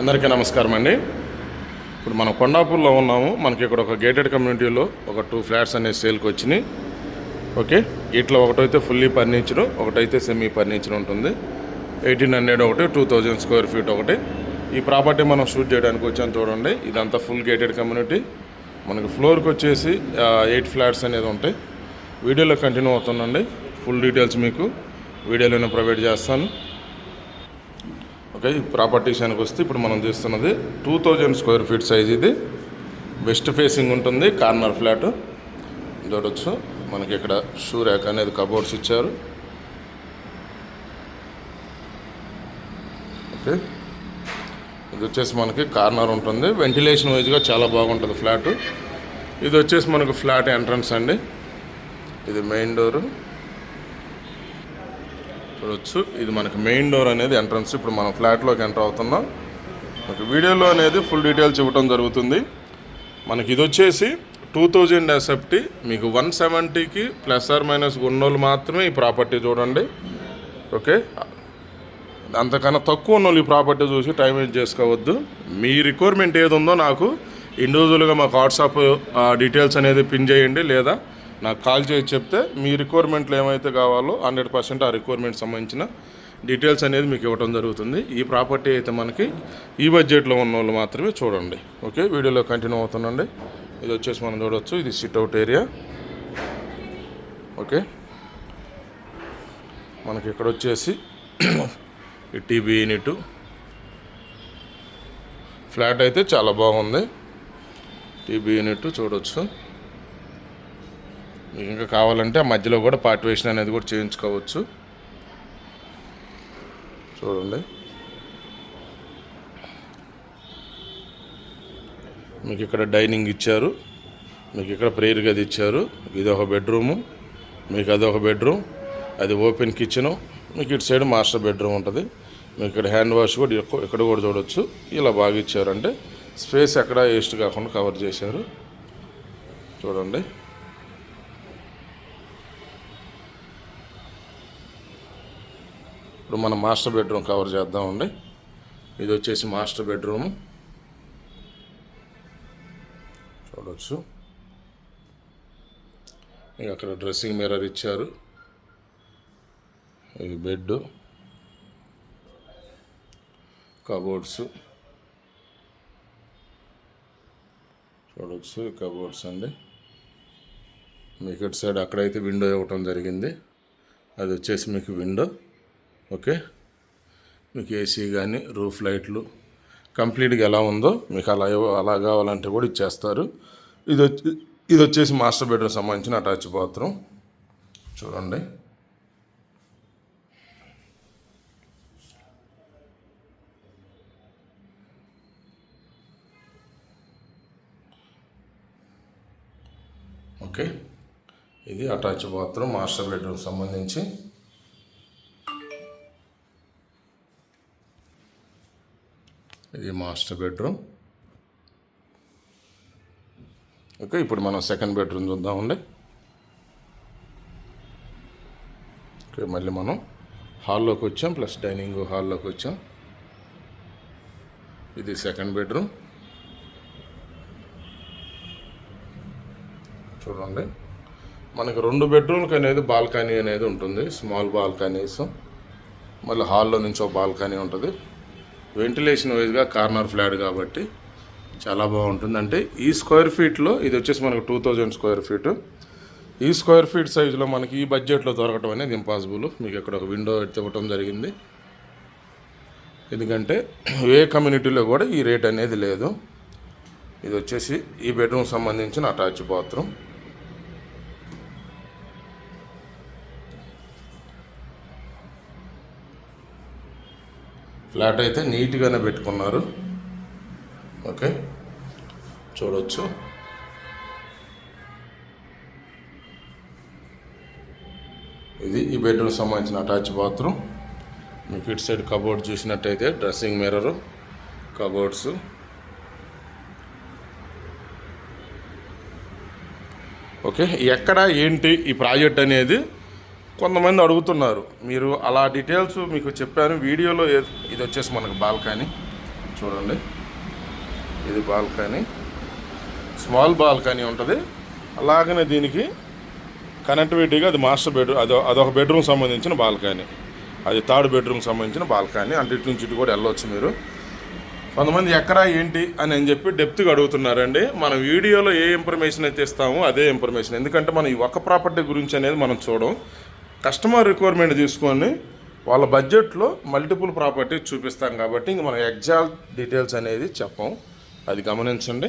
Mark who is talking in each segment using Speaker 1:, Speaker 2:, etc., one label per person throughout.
Speaker 1: అందరికీ నమస్కారం అండి. ఇప్పుడు మనం కొండాపూర్లో ఉన్నాము. మనకి ఇక్కడ ఒక గేటెడ్ కమ్యూనిటీలో ఒక టూ ఫ్లాట్స్ అనేవి సేల్కి వచ్చినాయి. ఓకే ఇట్లా ఒకటైతే ఫుల్లీ ఫర్నిచర్ ఒకటైతే సెమీ ఫర్నిచర్ ఉంటుంది. ఎయిటీన్ హండ్రెడ్ ఒకటి టూ థౌజండ్ స్క్వేర్ ఫీట్ ఒకటి. ఈ ప్రాపర్టీ మనం షూట్ చేయడానికి వచ్చాం చూడండి. ఇదంతా ఫుల్ గేటెడ్ కమ్యూనిటీ మనకి ఫ్లోర్కి వచ్చేసి ఎయిట్ ఫ్లాట్స్ అనేది ఉంటాయి. వీడియోలో కంటిన్యూ అవుతుందండి. ఫుల్ డీటెయిల్స్ మీకు వీడియోలోనే ప్రొవైడ్ చేస్తాను. ఓకే ఈ ప్రాపర్టీషన్కి వస్తే ఇప్పుడు మనం చేస్తున్నది two thousand square feet size ఇది. వెస్ట్ ఫేసింగ్ ఉంటుంది కార్నర్ ఫ్లాట్ చూడొచ్చు మనకి ఇక్కడ షూ ర్యాక్ అనేది కబోర్డ్స్ ఇచ్చారు. ఓకే ఇది వచ్చేసి మనకి కార్నర్ ఉంటుంది. వెంటిలేషన్ వైజ్గా చాలా బాగుంటుంది ఫ్లాట్ ఇది వచ్చేసి మనకు ఫ్లాట్ ఎంట్రన్స్ అండి. ఇది మెయిన్ డోరు చూడొచ్చు ఇది మనకి మెయిన్ డోర్ అనేది ఎంట్రన్స్. ఇప్పుడు మనం ఫ్లాట్లోకి ఎంటర్ అవుతున్నాం. మనకి వీడియోలో అనేది ఫుల్ డీటెయిల్స్ ఇవ్వడం జరుగుతుంది. మనకి ఇది వచ్చేసి టూ థౌజండ్ ఎస్ఎఫ్టీ మీకు వన్ సెవెంటీకి ప్లస్ ఆర్ మైనస్ ఉన్నోళ్ళు మాత్రమే ఈ ప్రాపర్టీ చూడండి. ఓకే? అంతకన్నా తక్కువ ఉన్నోళ్ళు ఈ ప్రాపర్టీ చూసి టైం వేస్ట్ చేసుకోవద్దు. మీ రిక్వైర్మెంట్ ఏది ఉందో నాకు ఇండివిజువల్గా మాకు వాట్సాప్ డీటెయిల్స్ అనేది పిన్ చేయండి. లేదా నాకు కాల్ చేసి చెప్తే మీ రిక్వైర్మెంట్లు ఏమైతే కావాలో హండ్రెడ్ పర్సెంట్ ఆ రిక్వైర్మెంట్ సంబంధించిన డీటెయిల్స్ అనేది మీకు ఇవ్వడం జరుగుతుంది. ఈ ప్రాపర్టీ అయితే మనకి ఈ బడ్జెట్లో ఉన్న వాళ్ళు మాత్రమే చూడండి. ఓకే? వీడియోలో కంటిన్యూ అవుతుందండి ఇది వచ్చేసి మనం చూడవచ్చు ఇది సిట్ అవుట్ ఏరియా ఓకే? మనకి ఇక్కడ వచ్చేసి ఈ టీబీ యూనిట్ ఫ్లాట్ అయితే చాలా బాగుంది. టీబీ యూనిట్ చూడవచ్చు మీకు ఇంకా కావాలంటే మధ్యలో కూడా పార్టివేషన్ అనేది కూడా చేయించుకోవచ్చు. చూడండి. మీకు ఇక్కడ డైనింగ్ ఇచ్చారు. మీకు ఇక్కడ ప్రేయర్ గది ఇచ్చారు. ఇది ఒక బెడ్రూము. మీకు అదొక బెడ్రూమ్. అది ఓపెన్ కిచెను. మీకు ఇటు సైడ్ మాస్టర్ బెడ్రూమ్ ఉంటుంది. మీకు ఇక్కడ హ్యాండ్ వాష్ కూడా ఇక్కడ కూడా చూడొచ్చు. ఇలా బాగా ఇచ్చారంటే స్పేస్ ఎక్కడ వేస్ట్ కాకుండా కవర్ చేశారు. చూడండి. ఇప్పుడు మనం మాస్టర్ బెడ్రూమ్ కవర్ చేద్దామండి. ఇది వచ్చేసి మాస్టర్ బెడ్రూమ్. చూడవచ్చు అక్కడ డ్రెస్సింగ్ మిర్రర్ ఇచ్చారు. ఇది బెడ్ కబోర్డ్స్. చూడవచ్చు ఈ కబోర్డ్స్ అండి. మీకు ఇటు సైడ్ అక్కడైతే విండో ఇవ్వటం జరిగింది. అది వచ్చేసి మీకు విండో. ఓకే? మీకు ఏసీ కానీ రూఫ్ లైట్లు కంప్లీట్గా ఎలా ఉందో మీకు అలా అలా కావాలంటే కూడా ఇచ్చేస్తారు. ఇది వచ్చి ఇది వచ్చేసి మాస్టర్ బెడ్రూమ్ సంబంధించిన అటాచ్ బాత్రూమ్. చూడండి. ఓకే? ఇది అటాచ్ బాత్రూమ్ మాస్టర్ బెడ్రూమ్ సంబంధించి. ఇది మాస్టర్ బెడ్రూమ్. ఓకే ఇప్పుడు మనం సెకండ్ బెడ్రూమ్ చూద్దామండి ఓకే మళ్ళీ మనం హాల్లోకి వచ్చాం ప్లస్ డైనింగ్ హాల్లోకి వచ్చాం. ఇది సెకండ్ బెడ్రూమ్. చూడండి. మనకి రెండు బెడ్రూమ్కి అనేది బాల్కనీ అనేది ఉంటుంది. Small balconies. మళ్ళీ హాల్లో నుంచి ఒక బాల్కనీ ఉంటుంది. వెంటిలేషన్ వైజ్గా కార్నర్ ఫ్లాట్ కాబట్టి చాలా బాగుంటుంది. అంటే ఈ స్క్వేర్ ఫీట్లో ఇది వచ్చేసి మనకు టూ థౌజండ్ స్క్వేర్ ఫీట్. ఈ స్క్వేర్ ఫీట్ సైజులో మనకి ఈ బడ్జెట్లో దొరకటం అనేది ఇంపాసిబుల్. మీకు ఇక్కడ ఒక విండో ఎత్తివ్వటం జరిగింది. ఎందుకంటే ఏ కమ్యూనిటీలో కూడా ఈ రేట్ అనేది లేదు. ఇది వచ్చేసి ఈ బెడ్రూమ్ సంబంధించిన అటాచ్ బాత్రూమ్. ఫ్లాట్ అయితే నీట్గానే పెట్టుకున్నారు. ఓకే. చూడవచ్చు ఇది ఈ బెడ్రూమ్ సంబంధించిన అటాచ్ బాత్రూమ్. మీకు ఇటు సైడ్ కబోర్డ్ చూసినట్టయితే డ్రెస్సింగ్ మిర్రరు కబోర్డ్స్. ఓకే. ఎక్కడ ఏంటి ఈ ప్రాజెక్ట్ అనేది? కొంతమంది అడుగుతున్నారు. మీరు అలా డీటెయిల్స్ మీకు చెప్పాను. వీడియోలో ఇది వచ్చేసి మనకు బాల్కనీ. చూడండి. ఇది బాల్కనీ. స్మాల్ బాల్కనీ ఉంటుంది. అలాగనే దీనికి కనెక్టివిటీగా అది మాస్టర్ బెడ్రూమ్ అది అదొక బెడ్రూమ్ సంబంధించిన బాల్కనీ. అది థర్డ్ బెడ్రూమ్ సంబంధించిన బాల్కనీ. అంటే ఇటు నుంచి ఇటు కూడా వెళ్ళొచ్చు మీరు. కొంతమంది ఎక్కడా ఏంటి అని అని చెప్పి డెప్త్గా అడుగుతున్నారండి. మన వీడియోలో ఏ ఇన్ఫర్మేషన్ అయితే ఇస్తామో అదే ఇన్ఫర్మేషన్. ఎందుకంటే మనం ఈ ఒక్క ప్రాపర్టీ గురించి అనేది మనం చూడం. కస్టమర్ రిక్వైర్మెంట్ తీసుకొని వాళ్ళ బడ్జెట్లో మల్టిపుల్ ప్రాపర్టీ చూపిస్తాం కాబట్టి ఇంక మనం ఎగ్జాక్ట్ డీటెయిల్స్ అనేది చెప్పం. అది గమనించండి.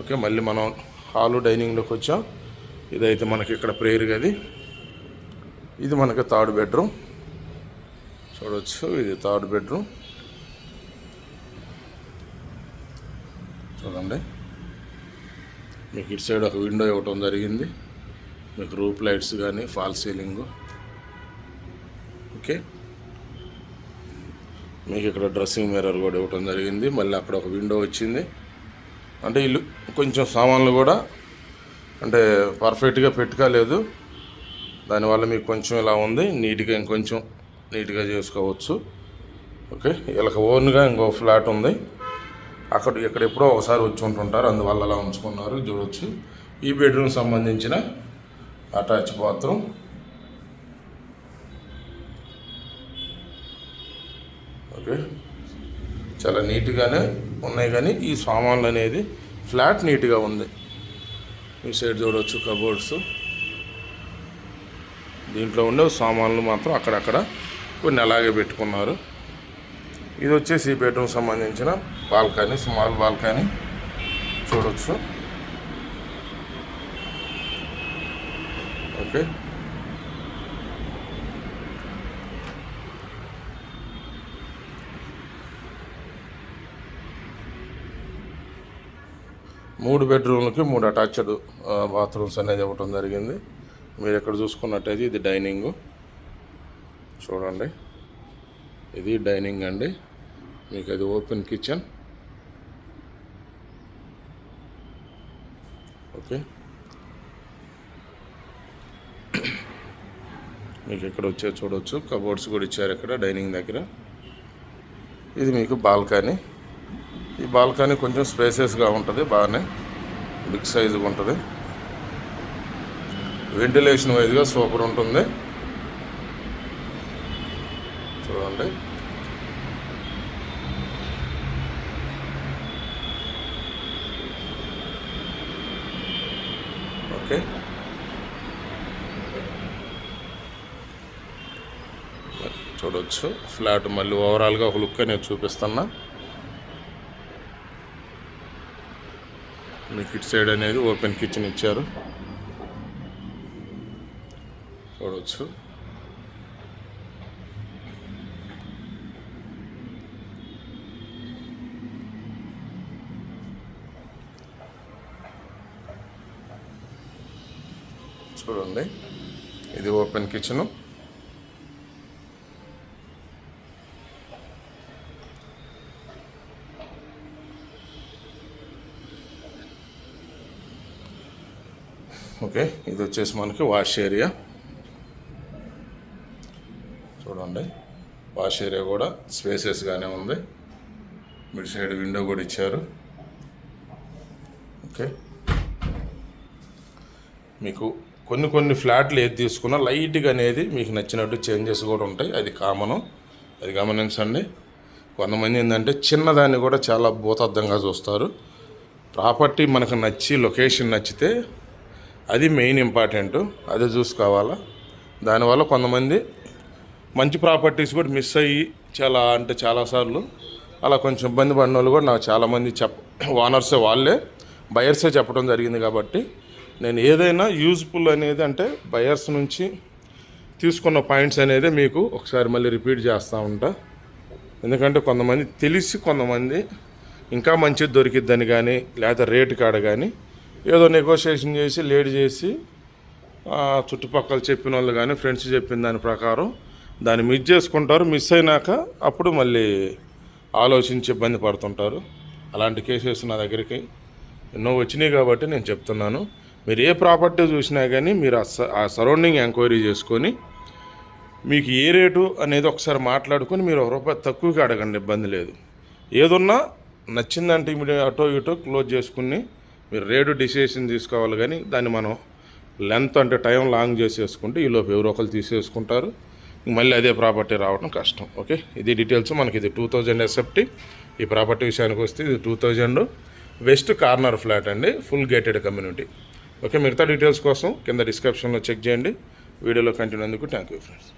Speaker 1: ఓకే మళ్ళీ మనం హాలు డైనింగ్లోకి వచ్చాం. ఇదైతే మనకి ఇక్కడ ప్రేయర్ గది. ఇది మనకి థర్డ్ బెడ్రూమ్ చూడవచ్చు ఇది థర్డ్ బెడ్రూమ్ చూడండి. మీకు ఇటు సైడ్ ఒక విండో ఇవ్వటం జరిగింది. మీకు రూప్ లైట్స్ కానీ ఫాల్ సీలింగ్. ఓకే? మీకు ఇక్కడ డ్రెస్సింగ్ మిర్రర్ కూడా ఇవ్వటం జరిగింది. మళ్ళీ అక్కడ ఒక విండో వచ్చింది. అంటే ఇల్లు కొంచెం సామాన్లు కూడా అంటే పర్ఫెక్ట్గా పెట్టుకోలేదు. దానివల్ల మీకు కొంచెం ఇలా ఉంది. నీట్గా ఇంకొంచెం నీట్గా చేసుకోవచ్చు. ఓకే? వీళ్ళకి ఓన్గా ఇంకో ఫ్లాట్ ఉంది. అక్కడ ఇక్కడ ఎప్పుడో ఒకసారి వచ్చి ఉంటుంటారు. అందువల్ల అలా ఉంచుకున్నారు. చూడవచ్చు ఈ బెడ్రూమ్ సంబంధించిన అటాచ్ బాత్రూమ్. ఓకే. చాలా నీట్గానే ఉన్నాయి కానీ ఈ సామాన్లు అనేది ఫ్లాట్ నీట్గా ఉంది. ఈ సైడ్ చూడవచ్చు కబోర్డ్స్. దీంట్లో ఉండే సామాన్లు మాత్రం అక్కడక్కడ కొన్ని అలాగే పెట్టుకున్నారు. ఇది వచ్చేసి ఈ బెడ్రూమ్ సంబంధించిన బాల్కనీ స్మాల్ బాల్కనీ. చూడొచ్చు. ఓకే మూడు బెడ్రూమ్లకి మూడు అటాచ్డ్ బాత్రూమ్స్ అనేది ఇవ్వటం జరిగింది. మీరు ఇక్కడ చూసుకున్నట్టయితే ఇది డైనింగ్. చూడండి. ఇది డైనింగ్ అండి. మీకు అది ఓపెన్ కిచెన్. ఓకే. మీకు ఇక్కడ వచ్చే చూడవచ్చు కబోర్డ్స్ కూడా ఇచ్చారు ఇక్కడ డైనింగ్ దగ్గర. ఇది మీకు బాల్కనీ. ఈ బాల్కనీ కొంచెం స్పేసెస్గా ఉంటుంది బాగానే బిగ్ సైజుగా ఉంటుంది. వెంటిలేషన్ వైజ్గా సూపర్ ఉంటుంది. చూడండి ఓకే చూడవచ్చు ఫ్లాట్ మళ్ళీ ఓవరాల్గా ఒక లుక్ అనేది చూపిస్తున్నా. మీకు ఇటు సైడ్ అనేది ఓపెన్ కిచెన్ ఇచ్చారు. చూడవచ్చు చూడండి. ఇది ఓపెన్ కిచెను ఓకే ఇది వచ్చేసి మనకి వాష్ ఏరియా. చూడండి వాష్ ఏరియా కూడా స్పేసెస్గానే ఉంది. మిడ్ సైడ్ విండో కూడా ఇచ్చారు. ఓకే. మీకు కొన్ని కొన్ని ఫ్లాట్లు ఏది తీసుకున్నా లైట్గా అనేది మీకు నచ్చినట్టు చేంజెస్ కూడా ఉంటాయి. అది కామను. అది గమనించండి. కొంతమంది ఏంటంటే చిన్నదాన్ని కూడా చాలా భూతద్దంగా చూస్తారు. ప్రాపర్టీ మనకు నచ్చి లొకేషన్ నచ్చితే అది మెయిన్ ఇంపార్టెంట్ అదే చూసుకోవాలా దానివల్ల కొంతమంది మంచి ప్రాపర్టీస్ కూడా మిస్ అయ్యి చాలా అంటే చాలాసార్లు అలా కొంచెం ఇబ్బంది పడిన వాళ్ళు కూడా నాకు చాలామంది చెప్ ఓనర్సే వాళ్ళే బయర్సే చెప్పడం జరిగింది కాబట్టి నేను ఏదైనా యూజ్ఫుల్ అనేది అంటే బయర్స్ నుంచి తీసుకున్న పాయింట్స్ అనేది మీకు ఒకసారి మళ్ళీ రిపీట్ చేస్తూ ఉంటా. ఎందుకంటే కొంతమంది తెలిసి కొంతమంది ఇంకా మంచిది దొరికిద్దని కానీ లేదా రేటు కాడ కానీ ఏదో నెగోషియేషన్ చేసి లేట్ చేసి చుట్టుపక్కల చెప్పిన వాళ్ళు కానీ ఫ్రెండ్స్ చెప్పిన దాని ప్రకారం దాన్ని మిస్ చేసుకుంటారు. మిస్ అయినాక అప్పుడు మళ్ళీ ఆలోచించి ఇబ్బంది పడుతుంటారు. అలాంటి కేసెస్ నా దగ్గరికి ఎన్నో వచ్చినాయి కాబట్టి నేను చెప్తున్నాను. మీరు ఏ ప్రాపర్టీ చూసినా కానీ మీరు ఆ స- ఆ సరౌండింగ్ ఎంక్వైరీ చేసుకొని మీకు ఏ రేటు అనేది ఒకసారి మాట్లాడుకొని మీరు ఒక రూపాయి తక్కువకి అడగండి ఇబ్బంది లేదు. ఏదున్నా నచ్చిందంటే ఇమీడియట్ అటో ఇటో క్లోజ్ చేసుకుని మీరు రేటు డిసిషన్ తీసుకోవాలి కానీ దాన్ని మనం లెంత్ అంటే టైం లాంగ్ చేసేసుకుంటే ఈలోపు ఎవరో ఒకరు తీసేసుకుంటారు. మళ్ళీ అదే ప్రాపర్టీ రావడం కష్టం. ఓకే ఇది డీటెయిల్స్ మనకి ఇది టూ థౌజండ్ ఎస్ఎఫ్టీ ఈ ప్రాపర్టీ విషయానికి వస్తే ఇది two thousand west corner flat అండి. ఫుల్ గేటెడ్ కమ్యూనిటీ ఓకే మిగతా డీటెయిల్స్ కోసం కింద డిస్క్రిప్షన్లో చెక్ చేయండి. వీడియోలో కంటిన్యూ అందుకు థ్యాంక్ యూ ఫ్రెండ్స్